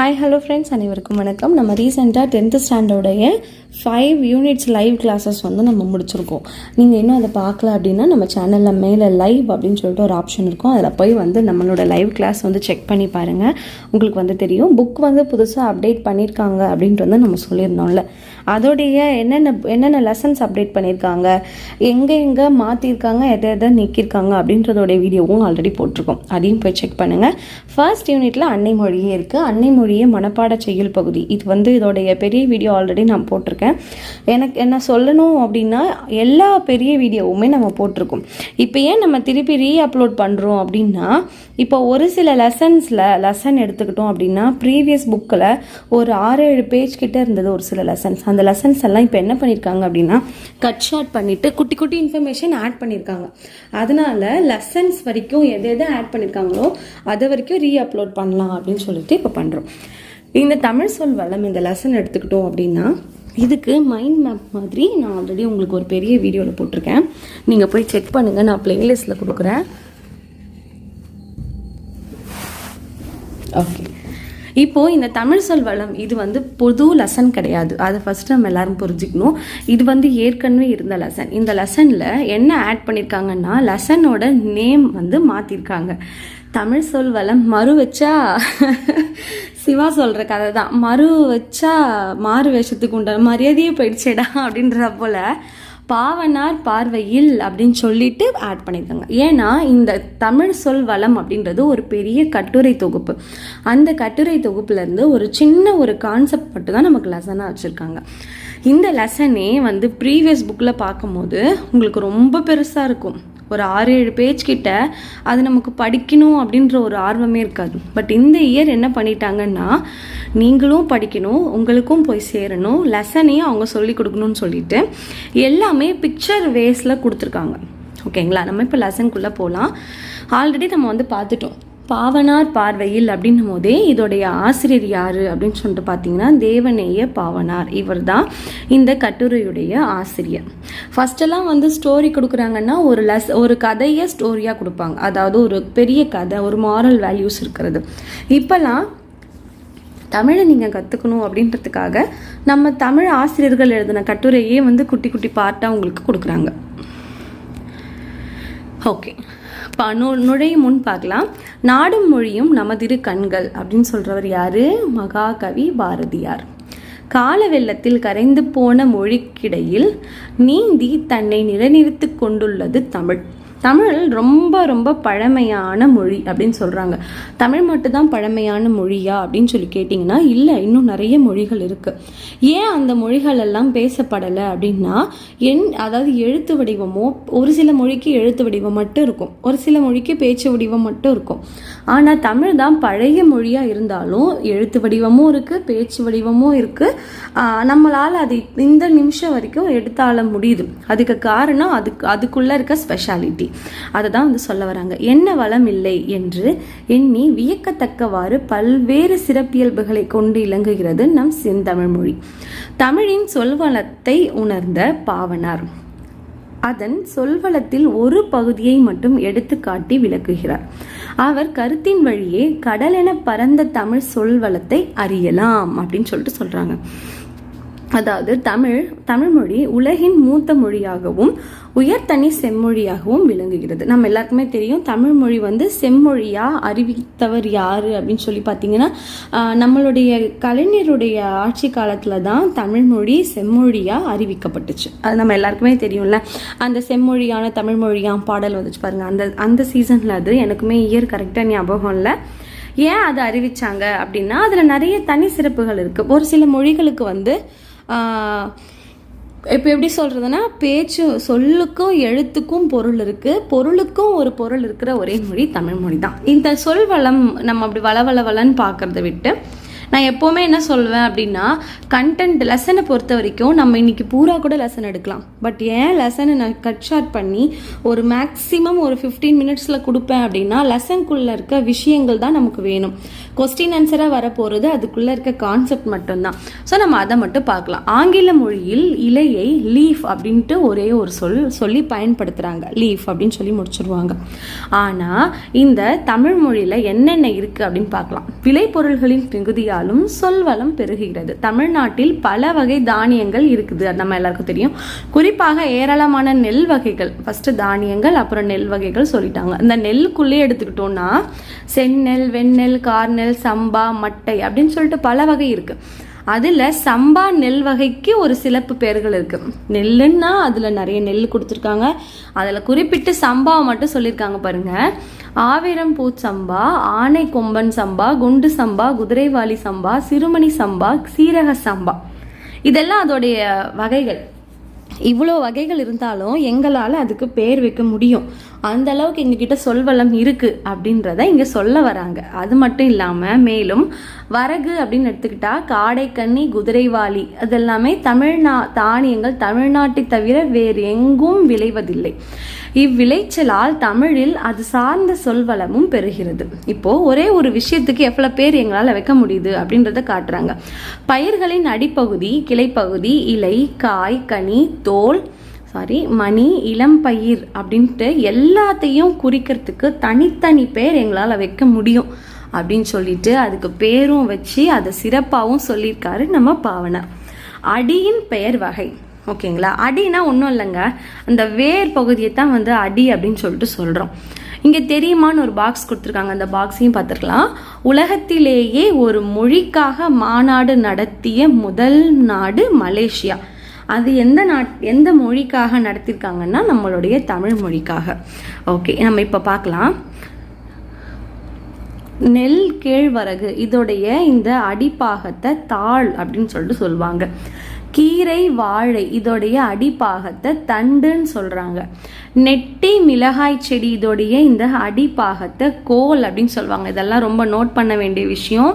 Hi hello friends அனைவருக்கும் வணக்கம். நம்ம ரீசெண்டாக டென்த்து ஸ்டாண்டர்டுடைய ஃபைவ் யூனிட்ஸ் லைவ் கிளாஸஸ் வந்து நம்ம முடிச்சிருக்கோம். நீங்கள் இன்னும் அதை பார்க்கல அப்படின்னா நம்ம சேனலில் மேலே லைவ் அப்படின்னு சொல்லிட்டு ஒரு ஆப்ஷன் இருக்கும். அதில் போய் வந்து நம்மளோட லைவ் கிளாஸ் வந்து செக் பண்ணி பாருங்கள் உங்களுக்கு வந்து தெரியும். புக் வந்து புதுசாக அப்டேட் பண்ணியிருக்காங்க அப்படின்ட்டு வந்து நம்ம சொல்லியிருந்தோம்ல. அதோடைய என்னென்ன என்னென்ன லெசன்ஸ் அப்டேட் பண்ணியிருக்காங்க எங்கே எங்கே மாற்றிருக்காங்க எதை எதை நீக்கியிருக்காங்க அப்படின்றதோடைய வீடியோவும் ஆல்ரெடி போட்டிருக்கோம். அதையும் போய் செக் பண்ணுங்கள் ஃபர்ஸ்ட் யூனிட்டில் அன்னை மொழியே இருக்குது அன்னை மொழியே மனப்பாட செய்யுள் பகுதி. இது வந்து இதோடைய பெரிய வீடியோ ஆல்ரெடி நான் போட்டிருக்கேன். எனக்கு என்ன சொல்லணும் அப்படின்னா எல்லா பெரிய வீடியோவுமே நம்ம போட்டிருக்கோம். இப்போ ஏன் நம்ம திருப்பி ரீ அப்லோட் பண்ணுறோம் அப்படின்னா இப்போ ஒரு சில லெசன்ஸில் லெசன் எடுத்துக்கிட்டோம் அப்படின்னா ப்ரீவியஸ் புக்கில் ஒரு ஆறு ஏழு பேஜ் கிட்டே இருந்தது ஒரு சில லெசன்ஸ் அந்த லெசன்ஸ் எல்லாம் இப்போ என்ன பண்ணியிருக்காங்க அப்படின்னா கட் ஷார்ட் பண்ணிவிட்டு குட்டி குட்டி இன்ஃபர்மேஷன் ஆட் பண்ணியிருக்காங்க அதனால லெசன்ஸ் வரைக்கும் எது எதை ஆட் பண்ணியிருக்காங்களோ அதை வரைக்கும் ரீ அப்லோட் பண்ணலாம் அப்படின்னு சொல்லிட்டு இப்போ பண்ணுறோம் இந்த தமிழ் சொல் வளம் இந்த லெசன் எடுத்துக்கிட்டோம் அப்படின்னா இதுக்கு மைண்ட் மேப் மாதிரி நான் ஆல்ரெடி உங்களுக்கு ஒரு பெரிய வீடியோவில் போட்டிருக்கேன். நீங்கள் போய் செக் பண்ணுங்கள் நான் பிளேலிஸ்ட்டில் கொடுக்குறேன். ஓகே இப்போது இந்த தமிழ் சொல் வளம் இது வந்து புது லெசன் கிடையாது. அதை ஃபர்ஸ்ட் நம்ம எல்லாரும் புரிஞ்சுக்கணும். இது வந்து ஏற்கனவே இருந்த லெசன். இந்த லெசனில் என்ன ஆட் பண்ணியிருக்காங்கன்னா லெசனோட நேம் வந்து மாற்றிருக்காங்க தமிழ் சொல் வளம் மறு வச்சா சிவா சொல்கிற கதை தான். மறு வச்சா மாறு வேஷத்துக்கு உண்டான மரியாதையே போயிடுச்சேடா அப்படின்ற போல பாவனார் பார்வையில் அப்படின்னு சொல்லிட்டு ஆட் பண்ணியிருக்காங்க. ஏன்னா இந்த தமிழ் சொல் வளம் அப்படின்றது ஒரு பெரிய கட்டுரை தொகுப்பு. அந்த கட்டுரை தொகுப்புலேருந்து ஒரு சின்ன ஒரு கான்செப்ட் மட்டும் தான் நமக்கு லெசனாக வச்சுருக்காங்க. இந்த லெசனே வந்து ப்ரீவியஸ் புக்கில் பார்க்கும்போது உங்களுக்கு ரொம்ப பெருசாக இருக்கும். ஒரு ஆறு ஏழு பேஜ் கிட்ட அது நமக்கு படிக்கணும் அப்படின்ற ஒரு ஆர்வமே இருக்காது. பட் இந்த இயர் என்ன பண்ணிட்டாங்கன்னா நீங்களும் படிக்கணும் உங்களுக்கும் போய் சேரணும் லெசனையும் அவங்க சொல்லி கொடுக்கணும்னு சொல்லிட்டு எல்லாமே பிக்சர் வேஸில் கொடுத்துருக்காங்க. ஓகேங்களா நம்ம இப்போ லெசனுக்குள்ளே போகலாம் ஆல்ரெடி நம்ம வந்து பார்த்துட்டோம். பாவனார் பார்வையில் அப்படின்னும் போதே இதோடைய ஆசிரியர் யார் அப்படின்னு சொல்லிட்டு பார்த்தீங்கன்னா தேவநேய பாவனார். இவர் தான் இந்த கட்டுரையுடைய ஆசிரியர். ஃபஸ்ட்டெல்லாம் வந்து ஸ்டோரி கொடுக்குறாங்கன்னா ஒரு லெஸ் ஒரு கதையை ஸ்டோரியாக கொடுப்பாங்க. அதாவது ஒரு பெரிய கதை ஒரு மாரல் வேல்யூஸ் இருக்கிறது. இப்போல்லாம் தமிழை நீங்கள் கற்றுக்கணும் அப்படின்றதுக்காக நம்ம தமிழ் ஆசிரியர்கள் எழுதின கட்டுரையே வந்து குட்டி குட்டி பார்ட்டாக உங்களுக்கு கொடுக்குறாங்க. ஓகே நு நுழையும் முன் பார்க்கலாம். நாடும் மொழியும் நமதிரு கண்கள் அப்படின்னு சொல்கிறவர் யாரு? மகாகவி பாரதியார். கால வெள்ளத்தில் கரைந்து போன மொழிக்கிடையில் நீந்தி தன்னை நிலைநிறுத்தி கொண்டுள்ளது தமிழ். தமிழ் ரொம்ப ரொம்ப பழமையான மொழி அப்படின்னு சொல்கிறாங்க தமிழ் மட்டும்தான் பழமையான மொழியா அப்படின்னு சொல்லி கேட்டிங்கன்னா இல்லை இன்னும் நிறைய மொழிகள் இருக்குது ஏன் அந்த மொழிகள் எல்லாம் பேசப்படலை அப்படின்னா என் அதாவது எழுத்து வடிவமோ ஒரு சில மொழிக்கு எழுத்து வடிவம் மட்டும் இருக்கும். ஒரு சில மொழிக்கு பேச்சு வடிவம் மட்டும் இருக்கும். ஆனால் தமிழ் தான் பழைய மொழியாக இருந்தாலும் எழுத்து வடிவமும் இருக்குது பேச்சு வடிவமும் இருக்குது நம்மளால் அது இந்த நிமிஷம் வரைக்கும் எடுத்தால முடியுது. அதுக்கு காரணம் அதுக்கு அதுக்குள்ளே இருக்க ஸ்பெஷாலிட்டி அதை தான் வந்து சொல்ல வராங்க. என்ன வளம் இல்லை என்று எண்ணி வியக்கத்தக்கவாறு பல்வேறு சிறப்பியல்புகளை கொண்டு இலங்குகிறது நம் செந்தமிழ் மொழி. தமிழின் சொல்வளத்தை உணர்ந்த பாவனார். அதன் சொல்வளத்தில் ஒரு பகுதியை மட்டும் எடுத்து காட்டி விளக்குகிறார். அவர் கருத்தின் வழியே கடலென பரந்த தமிழ் சொல்வளத்தை அறியலாம் அப்படின்னு சொல்லிட்டு சொல்றாங்க. அதாவது தமிழ் தமிழ்மொழி உலகின் மூத்த மொழியாகவும் உயர்தனி செம்மொழியாகவும் விளங்குகிறது. நம்ம எல்லாருக்குமே தெரியும் தமிழ்மொழி வந்து செம்மொழியாக அறிவித்தவர் யார் அப்படின்னு சொல்லி பார்த்தீங்கன்னா நம்மளுடைய கலைஞருடைய ஆட்சி காலத்தில் தான் தமிழ்மொழி செம்மொழியாக அறிவிக்கப்பட்டுச்சு. அது நம்ம எல்லாருக்குமே தெரியும்ல. அந்த செம்மொழியான தமிழ்மொழியாம் பாடல் வந்துச்சு பாருங்கள் அந்த அந்த சீசனில் அது எனக்குமே இயர் கரெக்டாக ஞாபகம் இல்லை. ஏன் அதை அறிவிச்சாங்க அப்படின்னா அதில் நிறைய தனி சிறப்புகள் இருக்குது ஒரு சில மொழிகளுக்கு வந்து இப்போ எப்படி சொல்கிறதுனா பேச்சு சொல்லுக்கும் எழுத்துக்கும் பொருள் இருக்குது பொருளுக்கும் ஒரு பொருள் இருக்கிற ஒரே மொழி தமிழ் மொழி தான் இந்த சொல் வளம் நம்ம அப்படி வள வள வளன்னு பார்க்குறத விட்டு நான் எப்போவுமே என்ன சொல்வேன் அப்படின்னா கண்டென்ட் லெசனை பொறுத்த வரைக்கும் நம்ம இன்னைக்கு பூரா கூட லெசன் எடுக்கலாம். பட் ஏன் லெசனை நான் கட் ஷார்ட் பண்ணி ஒரு மேக்ஸிமம் ஒரு ஃபிஃப்டீன் மினிட்ஸில் கொடுப்பேன் அப்படின்னா லெசனுக்குள்ளே இருக்க விஷயங்கள் தான் நமக்கு வேணும். கொஸ்டின் ஆன்சராக வரப்போகிறது அதுக்குள்ளே இருக்க கான்செப்ட் மட்டும்தான். ஸோ நம்ம அதை மட்டும் பார்க்கலாம். ஆங்கில மொழியில் இலையை லீஃப் அப்படின்ட்டு ஒரே ஒரு சொல் சொல்லி பயன்படுத்துகிறாங்க லீஃப் அப்படின்னு சொல்லி முடிச்சிருவாங்க. ஆனால் இந்த தமிழ் மொழியில் என்னென்ன இருக்குது அப்படின்னு பார்க்கலாம். விளைபொருள்களின் மிகுதியாக விளைச்சலாலும் சொல்வளம் பெருகுகிறது. தமிழ்நாட்டில் பல வகை தானியங்கள் இருக்குது. அது நம்ம எல்லாருக்கும் தெரியும். குறிப்பாக ஏராளமான நெல் வகைகள். ஃபஸ்ட்டு தானியங்கள் அப்புறம் நெல் வகைகள் சொல்லிட்டாங்க. இந்த நெல்லுக்குள்ளே எடுத்துக்கிட்டோம்னா செந்நெல் வெண்ணெல் கார்நெல் சம்பா மட்டை அப்படின்னு சொல்லிட்டு பல வகை இருக்குது அதில் சம்பா நெல் வகைக்கு ஒரு சிறப்பு பெயர்கள் இருக்குது நெல்லுன்னா அதில் நிறைய நெல் கொடுத்துருக்காங்க. அதில் குறிப்பிட்டு சம்பாவை மட்டும் சொல்லியிருக்காங்க பாருங்கள் ஆவிரம் பூ சம்பா ஆனை கொம்பன் சம்பா குண்டு சம்பா குதிரைவாலி சம்பா சிறுமணி சம்பா சீரக சம்பா. இதெல்லாம் அதோடைய வகைகள். இவ்வளோ வகைகள் இருந்தாலும் எங்களால் அதுக்கு பேர் வைக்க முடியும். அந்த அளவுக்கு எங்ககிட்ட சொல்வளம் இருக்கு அப்படின்றத இங்கே சொல்ல வராங்க. அது மட்டும் இல்லாமல் மேலும் வரகு அப்படின்னு எடுத்துக்கிட்டா காடைக்கன்னி குதிரைவாளி அதெல்லாமே தமிழ்நா தானியங்கள் தமிழ்நாட்டை தவிர வேறு எங்கும் விளைவதில்லை. இவ்விளைச்சலால் தமிழில் அது சார்ந்த சொல்வளமும் பெறுகிறது. இப்போ ஒரே ஒரு விஷயத்துக்கு எவ்வளோ பேர் எங்களால் வைக்க முடியுது அப்படின்றத காட்டுறாங்க. பயிர்களின் அடிப்பகுதி கிளைப்பகுதி இலை காய் கனி தோல் சாரி மணி இளம்பயிர் அப்படின்ட்டு எல்லாத்தையும் குறிக்கிறதுக்கு தனித்தனி பேர் எங்களால் வைக்க முடியும் அப்படின்னு சொல்லிட்டு அதுக்கு பேரும் வச்சு அதை சிறப்பாகவும் சொல்லியிருக்காரு நம்ம பாவனர் அடியின் பெயர் வகை ஓகேங்களா? அடினா ஒன்றும் இல்லைங்க. அந்த வேர் பகுதியை தான் வந்து அடி அப்படின்னு சொல்லிட்டு சொல்கிறோம் இங்கே தெரியுமான்னு ஒரு பாக்ஸ் கொடுத்துருக்காங்க. அந்த பாக்ஸையும் பார்த்துருக்கலாம். உலகத்திலேயே ஒரு மொழிக்காக மாநாடு நடத்திய முதல் நாடு மலேசியா. அது எந்த நாட் எந்த மொழிக்காக நடத்தியிருக்காங்கன்னா நம்மளுடைய தமிழ் மொழிக்காக. ஓகே நம்ம இப்போ பார்க்கலாம் நெல் கேழ்வரகு இதோடைய இந்த அடிப்பாகத்தை தாள் அப்படின்னு சொல்லிட்டு சொல்லுவாங்க. கீரை வாழை இதோடைய அடிப்பாகத்தை தண்டுன்னு சொல்கிறாங்க நெட்டி மிளகாய் செடி இதோடைய இந்த அடிப்பாகத்தை கோல் அப்படின்னு சொல்லுவாங்க. இதெல்லாம் ரொம்ப நோட் பண்ண வேண்டிய விஷயம்.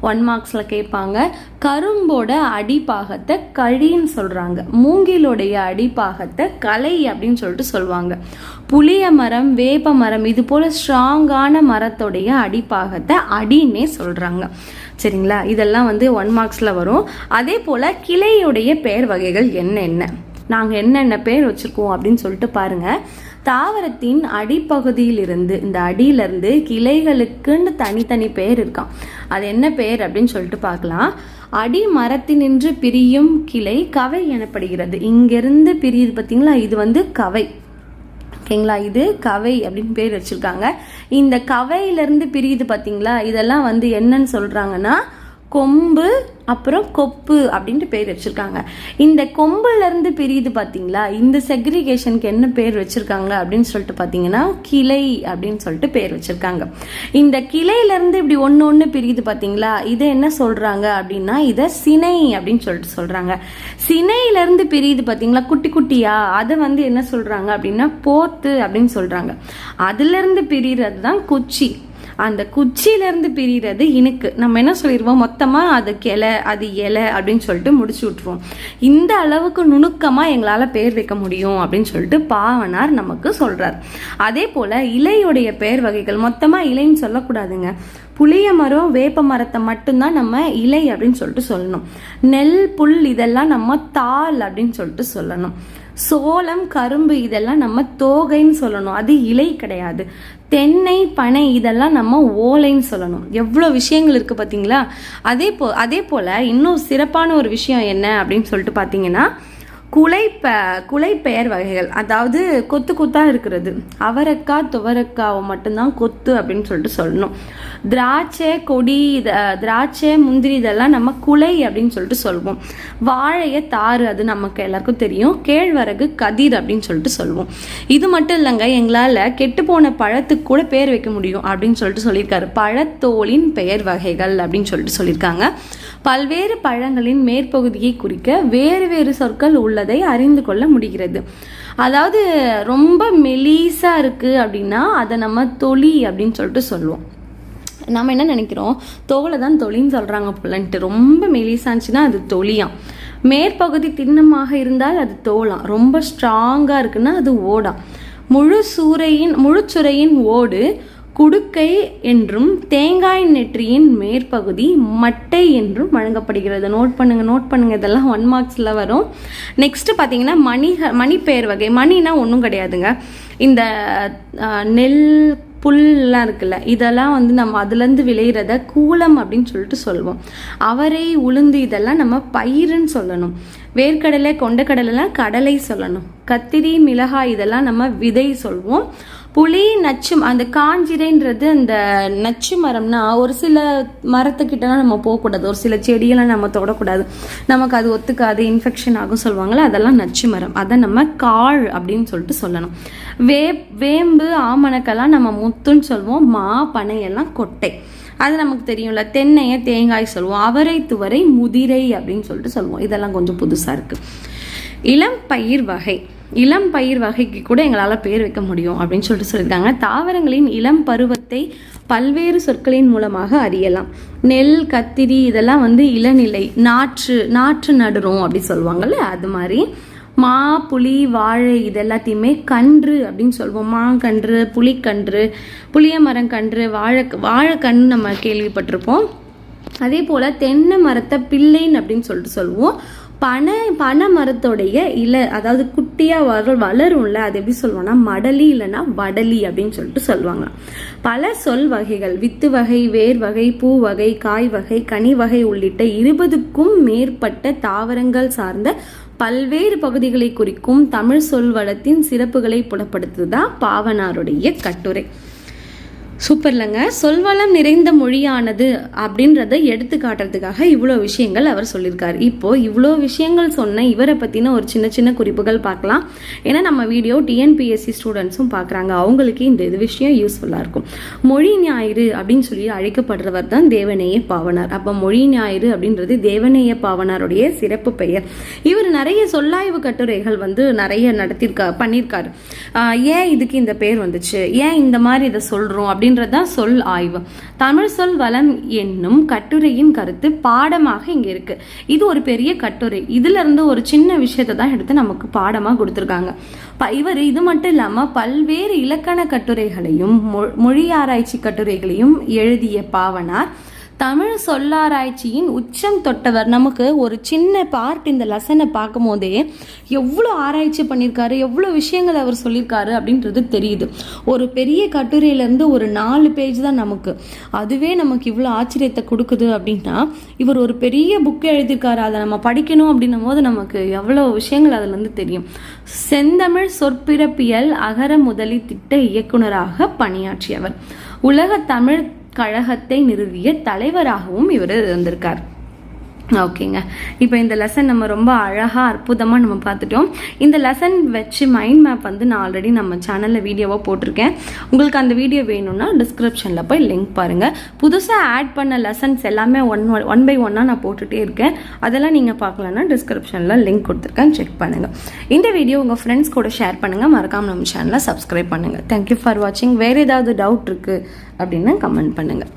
ஒன் மார்க்ஸில் கேட்பாங்க கரும்போட அடிப்பாகத்தை கழின்னு சொல்கிறாங்க மூங்கிலோடைய அடிப்பாகத்தை கலை அப்படின்னு சொல்லிட்டு சொல்லுவாங்க. புளிய மரம் வேப்ப மரம் இது போல் ஸ்ட்ராங்கான மரத்தோடைய அடிப்பாகத்தை அடின்னே சொல்கிறாங்க சரிங்களா? இதெல்லாம் வந்து ஒன் மார்க்ஸில் வரும். அதே போல் கிளையுடைய பெயர் வகைகள் என்னென்ன? நாங்கள் என்னென்ன பேர் வச்சுருக்கோம் அப்படின்னு சொல்லிட்டு பாருங்கள் தாவரத்தின் அடிப்பகுதியிலிருந்து இந்த அடியிலிருந்து கிளைகளுக்குன்னு தனித்தனி பெயர் இருக்கான் அது என்ன பெயர் அப்படின்னு சொல்லிட்டு பார்க்கலாம். அடி மரத்தினின்று பிரியும் கிளை கவை எனப்படுகிறது. இங்கிருந்து பிரியுது பார்த்தீங்களா? இது வந்து கவை. ஓகேங்களா? இது கவை அப்படின்னு பேர் வச்சுருக்காங்க. இந்த கவையிலேருந்து பிரியுது பார்த்தீங்களா? இதெல்லாம் வந்து என்னன்னு சொல்கிறாங்கன்னா கொம்பு அப்புறம் கொப்பு அப்படின்ட்டு பேர் வச்சுருக்காங்க. இந்த கொம்புலேருந்து பிரியுது பார்த்தீங்களா இந்த செக்ரிகேஷனுக்கு என்ன பேர் வச்சுருக்காங்க அப்படின்னு சொல்லிட்டு பார்த்தீங்கன்னா கிளை அப்படின்னு சொல்லிட்டு பேர் வச்சுருக்காங்க. இந்த கிளையிலேருந்து இப்படி ஒன்று ஒன்று பிரியுது பார்த்தீங்களா இதை என்ன சொல்கிறாங்க அப்படின்னா இதை சினை அப்படின்னு சொல்லிட்டு சொல்கிறாங்க சினையிலேருந்து பிரியுது பார்த்தீங்களா குட்டி குட்டியா? அதை வந்து என்ன சொல்கிறாங்க அப்படின்னா போத்து அப்படின்னு சொல்கிறாங்க அதுலேருந்து பிரிகிறது தான் குச்சி. அந்த குச்சியிலேருந்து பிரிகிறது இனுக்கு நம்ம என்ன சொல்லிடுவோம் மொத்தமாக அது கிளை அது இலை அப்படின்னு சொல்லிட்டு முடிச்சு விட்ருவோம் இந்த அளவுக்கு நுணுக்கமாக எங்களால் பேர் வைக்க முடியும் அப்படின்னு சொல்லிட்டு பாவனார் நமக்கு சொல்கிறார் அதே போல் இலையுடைய பெயர் வகைகள் மொத்தமாக இலைன்னு சொல்லக்கூடாதுங்க. புளிய மரம் வேப்ப மரத்தை மட்டும்தான் நம்ம இலை அப்படின்னு சொல்லிட்டு சொல்லணும். நெல் புல் இதெல்லாம் நம்ம தாள் அப்படின்னு சொல்லிட்டு சொல்லணும். சோளம் கரும்பு இதெல்லாம் நம்ம தோகைன்னு சொல்லணும். அது இலை கிடையாது. தென்னை பனை இதெல்லாம் நம்ம ஓலைன்னு சொல்லணும். எவ்வளோ விஷயங்கள் இருக்குது பார்த்தீங்களா அதே போ அதே போல் இன்னும் சிறப்பான ஒரு விஷயம் என்ன அப்படின்னு சொல்லிட்டு பார்த்தீங்கன்னா குலை ப குலை பெயர் வகைகள் அதாவது கொத்து கொத்தாக இருக்கிறது. அவரக்காய் துவரக்காவை மட்டும்தான் கொத்து அப்படின்னு சொல்லிட்டு சொல்லணும். திராட்சை கொடி இதை திராட்சை முந்திரி இதெல்லாம் நம்ம குலை அப்படின்னு சொல்லிட்டு சொல்லுவோம். வாழையை தாறு அது நமக்கு எல்லாருக்கும் தெரியும். கேழ்வரகு கதிர் அப்படின்னு சொல்லிட்டு சொல்லுவோம். இது மட்டும் இல்லைங்க எங்களால் கெட்டுப்போன பழத்துக்கு கூட பேர் வைக்க முடியும் அப்படின்னு சொல்லிட்டு சொல்லியிருக்காரு. பழத்தோலின் பெயர் வகைகள் அப்படின்னு சொல்லிட்டு சொல்லியிருக்காங்க. பல்வேறு பழங்களின் மேற்பகுதியை குறிக்க வேறு வேறு சொற்கள் உள்ளதை அறிந்து கொள்ள முடிகிறது. அதாவது ரொம்ப மெலீஸா இருக்குது அப்படின்னா அதை நம்ம தொலி அப்படின்னு சொல்லிட்டு சொல்லுவோம். நம்ம என்ன நினைக்கிறோம்? தோலை தான் தொலின்னு சொல்கிறாங்க போலன்ட்டு. ரொம்ப மெலிசாச்சுன்னா அது தொலியாம். மேற்பகுதி திண்ணமாக இருந்தால் அது தோலாம். ரொம்ப ஸ்ட்ராங்காக இருக்குன்னா அது ஓடாம். முழு சூறையின் முழுச்சுரையின் ஓடு குடுக்கை என்றும் தேங்காய் நெற்றியின் மேற்பகுதி மட்டை என்றும் வழங்கப்படுகிறது. நோட் பண்ணுங்க நோட் பண்ணுங்க இதெல்லாம் ஒன் மார்க்ஸில் வரும். நெக்ஸ்ட் பார்த்தீங்கன்னா மணி மணி பெயர் வகை. மணினா ஒன்றும் கிடையாதுங்க. இந்த நெல் புல்லாம் இருக்குல்ல இதெல்லாம் வந்து நம்ம அதுலேருந்து விளையிறத கூலம் அப்படின்னு சொல்லிட்டு சொல்லுவோம். அவரை உளுந்து இதெல்லாம் நம்ம பயிருன்னு சொல்லணும். வேர்க்கடலை கொண்டக்கடலைலாம் கடலை சொல்லணும். கத்திரி மிளகாய் இதெல்லாம் நம்ம விதை சொல்வோம். புளி நச்சு அந்த காஞ்சிரைன்றது அந்த நச்சு மரம்னா ஒரு சில மரத்துக்கிட்டலாம் நம்ம போகக்கூடாது. ஒரு சில செடியெல்லாம் நம்ம தொடக்கூடாது. நமக்கு அது ஒத்துக்காது இன்ஃபெக்ஷன் ஆகும் சொல்லுவாங்கள்ல அதெல்லாம் நச்சு மரம். அதை நம்ம காழ் அப்படின்னு சொல்லிட்டு சொல்லணும். வே வேம்பு ஆமணக்கெல்லாம் நம்ம முத்துன்னு சொல்லுவோம். மா பனையெல்லாம் கொட்டை. அது நமக்கு தெரியும்ல தென்னையை தேங்காய் சொல்லுவோம். அவரை துவரை முதிரை அப்படின்னு சொல்லிட்டு சொல்லுவோம். இதெல்லாம் கொஞ்சம் புதுசாக இருக்குது இளம் பயிர் வகை. இளம் பயிர் வகைக்கு கூட எங்களால் பேர் வைக்க முடியும் அப்படின்னு சொல்லிட்டு சொல்லியிருக்காங்க. தாவரங்களின் இளம் பருவத்தை பல்வேறு சொற்களின் மூலமாக அறியலாம். நெல் கத்திரி இதெல்லாம் வந்து இளநிலை நாற்று நாற்று நடுறோம் அப்படி சொல்லுவாங்கல்ல அது மாதிரி. மா புளி வாழை இது எல்லாத்தையுமே கன்று அப்படின்னு சொல்லுவோம். மாங்கன்று புளிக்கன்று புளிய மரங்கன்று வாழை வாழைக்கன்று நம்ம கேள்விப்பட்டிருப்போம். அதே போல் தென்னை மரத்தை பிள்ளைன்னு அப்படின்னு சொல்லிட்டு சொல்லுவோம். பனை பனை மரத்தோடைய இலை அதாவது குட்டியாக வர வளரும்ல அது எப்படி சொல்லுவோம்னா மடலி இல்லைன்னா வடலி அப்படின்னு சொல்லிட்டு சொல்லுவாங்க. பல சொல் வகைகள் வித்து வகை வேர் வகை பூ வகை காய் வகை கனி வகை உள்ளிட்ட இருபதுக்கும் மேற்பட்ட தாவரங்கள் சார்ந்த பல்வேறு பகுதிகளை குறிக்கும் தமிழ் சொல் வளத்தின் சிறப்புகளை புலப்படுத்துதான் பாவனாருடைய கட்டுரை. சூப்பர்லங்க. சொல்வளம் நிறைந்த மொழியானது அப்படின்றத எடுத்து காட்டுறதுக்காக இவ்வளோ விஷயங்கள் அவர் சொல்லியிருக்கார். இப்போது இவ்வளோ விஷயங்கள் சொன்ன இவரை பற்றின ஒரு சின்ன சின்ன குறிப்புகள் பார்க்கலாம். ஏன்னா நம்ம வீடியோ டிஎன்பிஎஸ்சி ஸ்டூடெண்ட்ஸும் பார்க்குறாங்க. அவங்களுக்கு இந்த இது விஷயம் யூஸ்ஃபுல்லாக இருக்கும். மொழி ஞாயிறு அப்படின்னு சொல்லி அழைக்கப்படுறவர் தான் தேவநேய பாவனார். அப்போ மொழி ஞாயிறு அப்படின்றது தேவநேய பாவனாருடைய சிறப்பு பெயர். இவர் நிறைய சொல்லாய்வு கட்டுரைகள் வந்து நிறைய நடத்தியிருக்கா பண்ணியிருக்காரு. ஏன் இதுக்கு இந்த பேர் வந்துச்சு? ஏன் இந்த மாதிரி இதை சொல்கிறோம் அப்படின்றதான் சொல் ஆய்வு. தமிழ் சொல் வளம் என்னும் கட்டுரையின் கருத்து பாடமாக இங்கே இருக்கு. இது ஒரு பெரிய கட்டுரை. இதுல இருந்து ஒரு சின்ன விஷயத்தை தான் எடுத்து நமக்கு பாடமாக கொடுத்துருக்காங்க. ப- இவர் இது மட்டும் இல்லாமல் பல்வேறு இலக்கண கட்டுரைகளையும் மொ- மொழி ஆராய்ச்சி கட்டுரைகளையும் எழுதிய பாவனார் தமிழ் சொல்லாராய்ச்சியின் உச்சம் தொட்டவர். நமக்கு ஒரு சின்ன பார்ட் இந்த லெசனை பார்க்கும் போதே எவ்வளோ ஆராய்ச்சி பண்ணியிருக்காரு எவ்வளோ விஷயங்கள் அவர் சொல்லியிருக்காரு அப்படின்றது தெரியுது. ஒரு பெரிய கட்டுரையிலேருந்து ஒரு நாலு பேஜ் தான் நமக்கு. அதுவே நமக்கு இவ்வளோ ஆச்சரியத்தை கொடுக்குது அப்படின்னா இவர் ஒரு பெரிய புக் எழுதியிருக்காரு. அதை நம்ம படிக்கணும் அப்படின்னும் போது நமக்கு எவ்வளோ விஷயங்கள் அதுலேருந்து தெரியும். செந்தமிழ் சொற்பிறப்பியல் அகர முதலி திட்ட இயக்குனராக பணியாற்றியவர். உலக தமிழ் கழகத்தை நிறுவிய தலைவராகவும் இவர் இருந்திருக்கார். ஓகேங்க. இப்போ இந்த லெசன் நம்ம ரொம்ப அழகாக அற்புதமாக நம்ம பார்த்துட்டோம். இந்த லெசன் வச்சு மைண்ட் மேப் வந்து நான் ஆல்ரெடி நம்ம சேனலில் வீடியோவாக போட்டிருக்கேன். உங்களுக்கு அந்த வீடியோ வேணும்னா டிஸ்கிரிப்ஷனில் போய் லிங்க் பாருங்கள் புதுசாக ஆட் பண்ண லெசன்ஸ் எல்லாமே ஒன் ஒன் பை ஒன்னாக நான் போட்டுகிட்டே இருக்கேன். அதெல்லாம் நீங்கள் பார்க்கலன்னா டிஸ்கிரிப்ஷனில் லிங்க் கொடுத்துருக்கேன். செக் பண்ணுங்கள் இந்த வீடியோ உங்கள் ஃப்ரெண்ட்ஸ் கூட ஷேர் பண்ணுங்கள் மறக்காமல் நம்ம சேனலை சப்ஸ்கிரைப் பண்ணுங்கள் தேங்க்யூ ஃபார் வாட்சிங் வேறு ஏதாவது டவுட் இருக்குது அப்படின்னு கமெண்ட் பண்ணுங்கள்